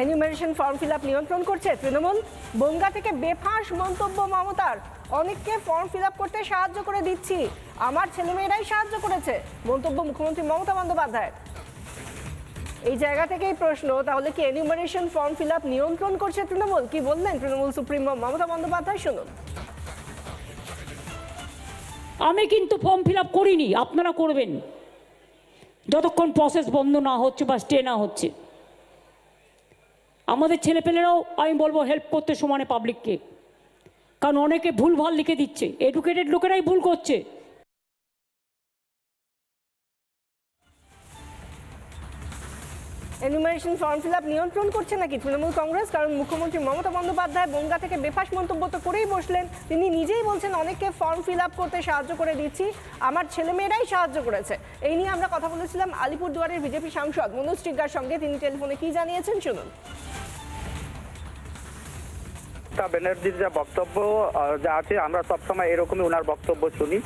Enumeration form fill up নিয়ন্ত্রণ করছে তৃণমূল। বনগা থেকে বেফাঁস মন্তব্য মমতার। অনেককে ফর্ম ফিল আপ করতে সাহায্য করে দিচ্ছি। আমার ছেলেমেয়েরাই সাহায্য করেছে, মন্তব্য মুখ্যমন্ত্রী মমতা বন্দ্যোপাধ্যায় এই জায়গা থেকেই প্রশ্ন, তাহলে কি এনিউমারেশন ফর্ম ফিল আপ নিয়ন্ত্রণ করছে তৃণমূল? কি বললেন তৃণমূল সুপ্রিমো মমতা বন্দ্যোপাধ্যায়? শুনুন। আমি কিন্তু ফর্ম ফিল আপ করিনি, আপনারা করবেন। যতক্ষণ প্রসেস বন্ধ না হচ্ছে বা স্টে না হচ্ছে। আমাদের ছেলেপেলেরাও আমি বলব হেল্প করতে সমানে পাবলিককে কারণ অনেকে ভুল ভালো লিখে দিচ্ছে। এডুকেটেড লোকেরাই ভুল করছে। এনিউমারেশন ফর্ম ফিল আপ নিয়ন্ত্রণ করছে নাকি তৃণমূল কংগ্রেস? কারণ মুখ্যমন্ত্রী মমতা বন্দ্যোপাধ্যায় বনগা থেকে বেফাস মন্তব্য তো করেই বসলেন। তিনি নিজেই বলছেন, অনেককে ফর্ম ফিল আপ করতে সাহায্য করে দিচ্ছি। আমার ছেলেমেয়েরাই সাহায্য করেছে। এই নিয়ে আমরা কথা বলেছিলাম আলিপুরদুয়ারের বিজেপি সাংসদ মনোজ টিগ্গার সঙ্গে। তিনি টেলিফোনে কি জানিয়েছেন, শুনুন। মমতা ব্যানার্জির যা বক্তব্য যা আছে, আমরা সবসময় এরকমই ওনার বক্তব্য শুনি।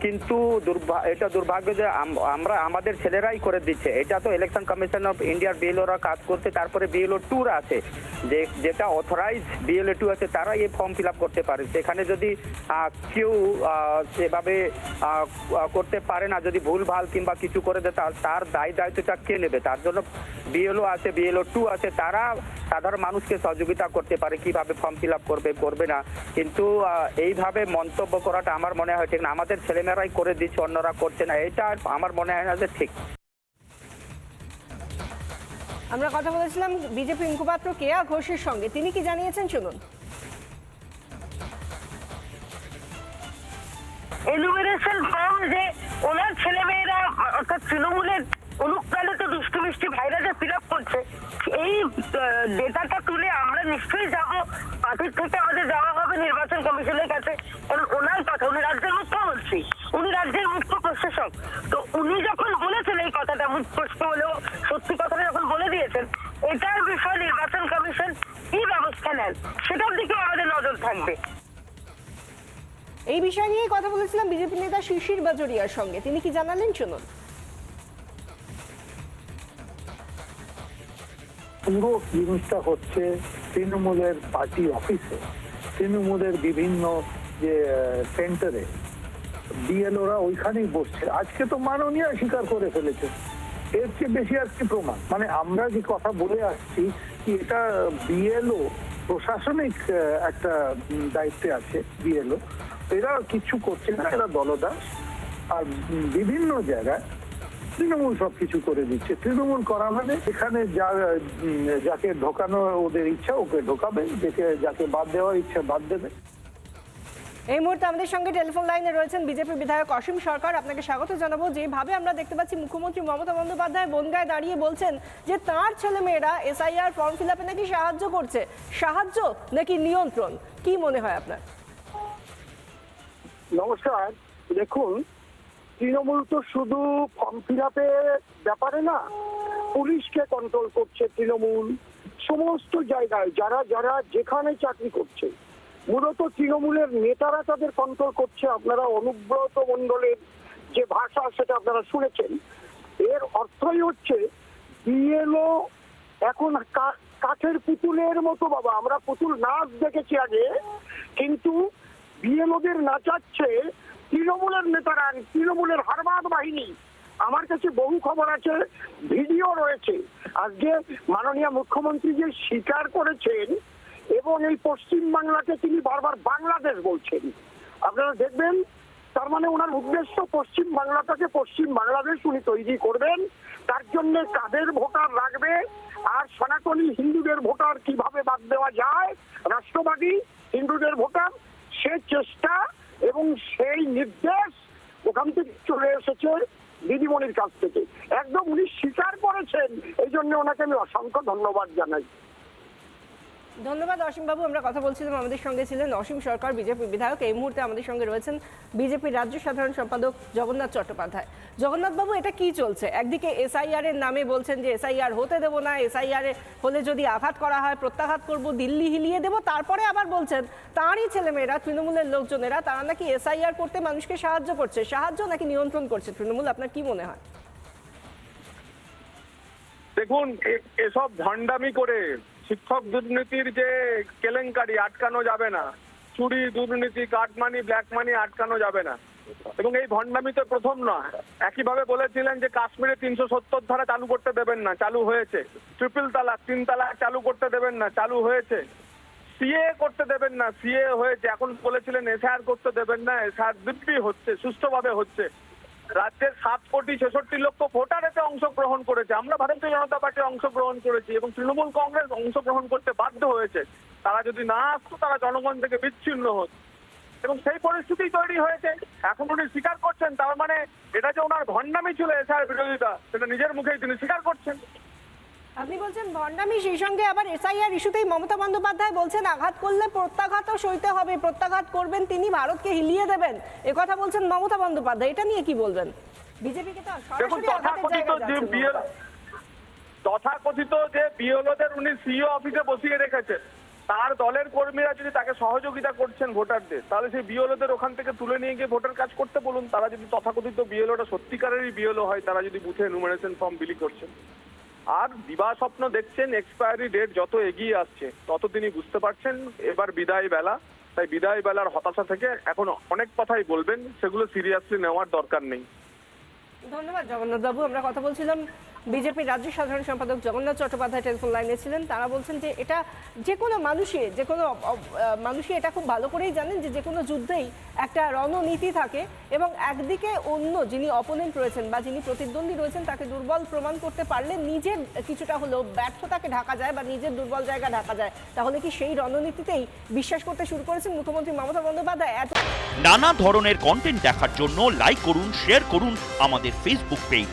কিন্তু এটা দুর্ভাগ্য যে আম- আমরা, আমাদের ছেলেরাই করে দিচ্ছে। এটা তো ইলেকশন কমিশন অফ ইন্ডিয়ার বিএলওরা কাজ করছে, তারপরে বিএলও টুর আছে। যে, যেটা অথরাইজ বিএলও টু আছে তারা এই ফর্ম ফিল আপ করতে পারে। সেখানে যদি কেউ সেভাবে করতে পারে না, যদি ভুল ভালো কিংবা কিছু করে দেয়, তার দায় দায়িত্বটা কে নেবে? তার জন্য বিএলও আছে বিএলও টু আছে, তারা সাধারণ মানুষকে সহযোগিতা করতে পারে, কীভাবে ফর্ম ফিল আপ করবে করবে না। কিন্তু এইভাবে মন্তব্য করাটা আমার মনে হয় ঠিক না। আমাদের ছেলেমেয়েরাই করে দিচ্ছে অন্যরা করছে না। এটা আমার মনে হয় না যে ঠিক। আমরা কথা বলেছিলাম বিজেপি মুখপাত্র কেয়া ঘোষের সঙ্গে। তিনি কি জানিয়েছেন শুনুন। এনুমিনেশন ফর্ম যে ওনার ছেলেমেয়েরা অর্থাৎ তৃণমূলের অনুপ্রাণিত দুষ্টু মিষ্টি ভাইরা যে ফিল আপ করছে এই ডেটাটা তুলে আমরা নিশ্চয়ই যাব পার্টির থেকে আমাদের যাওয়া হবে, নির্বাচন কমিশনের কাছে। কারণ ওনার কথা, উনি রাজ্যের মুখ্যমন্ত্রী। উনি রাজ্যের মুখ্য প্রশাসক। তো উনি যখন বলেছেন এই কথাটা, মুখ প্রশ্ন হলেও সত্যি কথাটা যখন বলে দিয়েছেন, এটার বিষয়ে নির্বাচন কমিশন কি ব্যবস্থা নেন, সেটার দিকে আমাদের নজর থাকবে। এই বিষয় নিয়ে কথা বলেছিলাম বিজেপি নেতা শিশির বাজরিয়ার সঙ্গে। তিনি কি জানালেন, শুনুন। পুরো জিনিসটা হচ্ছে তৃণমূলের পার্টি অফিসে। তৃণমূলের বিভিন্ন যে সেন্টারে বিএলওরা ওইখানেই বসছে। আজকে তো মাননীয় স্বীকার করে ফেলেছে। এর চেয়ে বেশি আর কি প্রমাণ? মানে আমরা যে কথা বলে আসছি কি এটা বিএলও প্রশাসনিক একটা দায়িত্বে আছে বিএলও এরা কিছু করছে না, এরা দলদাস। আর বিভিন্ন জায়গায় তৃণমূল সব কিছু করে দিচ্ছে। তৃণমূল করা মানে এখানে যা যাকে ঢোকানো ওদের ইচ্ছা ওকে ঢোকাবে যাকে যাকে বাদ দেওয়ার ইচ্ছা বাদ দেবে। এই মুহূর্তে আমাদের সঙ্গে টেলিফোন লাইনে রয়েছেন বিজেপি বিধায়ক অসীম সরকার। আপনাকে স্বাগত জানাব। যেভাবে আমরা দেখতে পাচ্ছি মুখ্যমন্ত্রী মমতা বন্দ্যোপাধ্যায় বনগায় দাঁড়িয়ে বলছেন যে তার ছেলেমেয়েরা এসআইআর ফর্ম ফিল আপে নাকি সাহায্য করছে। সাহায্য নাকি নিয়ন্ত্রণ? কি মনে হয় আপনার? নমস্কার। দেখুন তৃণমূল তো শুধু ফর্ম ফিল ব্যাপারে না, পুলিশকে কন্ট্রোল করছে তৃণমূল, সমস্ত জায়গায়, যারা যারা যেখানে চাকরি করছে। মূলত তৃণমূলের নেতারা তাদের কন্ট্রোল করছে। আপনারা অনুব্রত মণ্ডলের যে ভাষা, সেটা আপনারা শুনেছেন। এর অর্থই হচ্ছে বিএলও এখন কাঠের পুতুলের মতো বাবা। আমরা পুতুল নাচ দেখেছি আগে, কিন্তু বিএলওদের নাচাচ্ছে তৃণমূলের নেতারা, তৃণমূলের হারবাদ বাহিনী, আমার কাছে বহু খবর আছে, ভিডিও রয়েছে। আজকে মাননীয় মুখ্যমন্ত্রী যে স্বীকার করেছেন এবং এই পশ্চিম বাংলাকে তিনি বারবার বাংলাদেশ বলছেন। আপনারা দেখবেন, তার মানে ওনার উদ্দেশ্য পশ্চিম বাংলাটাকে পশ্চিম বাংলাদেশ উনি তৈরি করবেন। তার জন্য কাদের ভোটার রাখবে আর সনাতনী হিন্দুদের ভোটার কীভাবে বাদ দেওয়া যায়? রাষ্ট্রবাদী হিন্দুদের ভোটার, সে চেষ্টা এবং সেই নির্দেশ ওখান থেকে চলে এসেছে দিদিমণির কাছ থেকে। একদম উনি স্বীকার করেছেন, এই জন্য ওনাকে আমি অসংখ্য ধন্যবাদ জানাই। ধন্যবাদ অসীম বাবু আমরা কথা বলছিলাম, আমাদের সঙ্গে ছিলেন অসীম সরকার, বিজেপি বিধায়ক। এই মুহূর্তে আমাদের সঙ্গে রয়েছেন বিজেপির রাজ্য সাধারণ সম্পাদক জগন্নাথ চট্টোপাধ্যায়। জগন্নাথ বাবু, এটা কি চলছে? একদিকে এসআইআর এর নামে বলছেন যে এসআইআর হতে দেবো না, এসআইআর হলে যদি আঘাত করা হয়, প্রত্যাঘাত করব, দিল্লি হিলিয়ে দেবো, তারপরে আবার বলছেন তাঁরই ছেলেমেয়েরা, তৃণমূলের লোকজনেরা, তারা নাকি এসআইআর করতে মানুষকে সাহায্য করছে, সাহায্য নাকি নিয়ন্ত্রণ করছে? তৃণমূল, আপনার কি মনে হয়? দেখুন এসব ভণ্ডামি করে শিক্ষক দুর্নীতির যে কেলেঙ্কারি আটকানো যাবে না, চুরি, দুর্নীতি, কাট মানি ব্ল্যাক মানি আটকানো যাবে না। এবং এই ভণ্ডামি তো প্রথম নয়। একইভাবে বলেছিলেন যে কাশ্মীরে তিনশো সত্তর ধারা চালু করতে দেবেন না, চালু হয়েছে। ট্রিপল তালাক, তিন তালাক চালু করতে দেবেন না, চালু হয়েছে। সিএ করতে দেবেন না সিএ হয়েছে। এখন বলেছিলেন এসআর করতে দেবেন না এসআর দিব্যি হচ্ছে, সুষ্ঠুভাবে হচ্ছে। রাজ্যের সাত কোটি ছেষট্টি লক্ষ ভোটার এতে অংশগ্রহণ করেছে। আমরা ভারতীয় জনতা পার্টি অংশগ্রহণ করেছি এবং তৃণমূল কংগ্রেস অংশগ্রহণ করতে বাধ্য হয়েছে। তারা যদি না আসতো, তারা জনগণ থেকে বিচ্ছিন্ন হতো। এবং সেই পরিস্থিতি তৈরি হয়েছে। এখন উনি স্বীকার করছেন, তার মানে এটা যে ওনার ভণ্ডামি ছিল এছাড়া বিরোধিতা, সেটা নিজের মুখেই তিনি স্বীকার করছেন। আপনি বলছেন ভণ্ডামি সেই সঙ্গে আবার এসআইআর ইস্যুতেই মমতা বন্দ্যোপাধ্যায় বলছেন আঘাত করলে প্রত্যাঘাতও সইতে হবে প্রত্যাঘাত করবেন তিনি ভারতকে হিলিয়ে দেবেন। এ কথা বলছেন মমতা বন্দ্যোপাধ্যায় এটা নিয়ে কি বলবেন? বিজেপিকে তো তথাকথিত যে বিএলওদের উনি সিইও অফিসে বসিয়ে রেখেছে তার দলের কর্মীরা যদি তাকে সহযোগিতা করছেন ভোটারদের তাহলে সেই বিএলওদের ওখান থেকে তুলে নিয়ে গিয়ে ভোটার কাজ করতে বলুন তারা যদি তথাকথিত বিএলওটা সত্যিকারেরই বিএলও হয় তারা যদি বুথে নুমারেশন ফর্ম বিলি করছেন। আর দিবা স্বপ্ন দেখছেন এক্সপায়ারি ডেট যত এগিয়ে আসছে তত তিনি বুঝতে পারছেন, এবার বিদায় বেলা। তাই বিদায় বেলার হতাশা থেকে এখন অনেক কথাই বলবেন, সেগুলো সিরিয়াসলি নেওয়ার দরকার নেই। ধন্যবাদ জগন্নাথ বাবু, আমরা কথা বলছিলাম বিজেপির রাজ্য সাধারণ সম্পাদক জগন্নাথ চট্টোপাধ্যায় টেলিফোন লাইনে ছিলেন। তারা বলছেন যে এটা যে কোনো মানুষই, যে কোনো মানুষই এটা খুব ভালো করেই জানেন যে যে কোনো যুদ্ধেই একটা রণনীতি থাকে এবং একদিকে অন্য যিনি অপোনেন্ট রয়েছেন বা যিনি প্রতিদ্বন্দ্বী রয়েছেন তাকে দুর্বল প্রমাণ করতে পারলে নিজের কিছুটা হলেও ব্যর্থতাকে ঢাকা যায় বা নিজের দুর্বল জায়গা ঢাকা যায়। তাহলে কি সেই রণনীতিতেই বিশ্বাস করতে শুরু করেছেন মুখ্যমন্ত্রী মমতা বন্দ্যোপাধ্যায়? এত নানা ধরনের কন্টেন্ট দেখার জন্য লাইক করুন শেয়ার করুন আমাদের ফেসবুক পেজ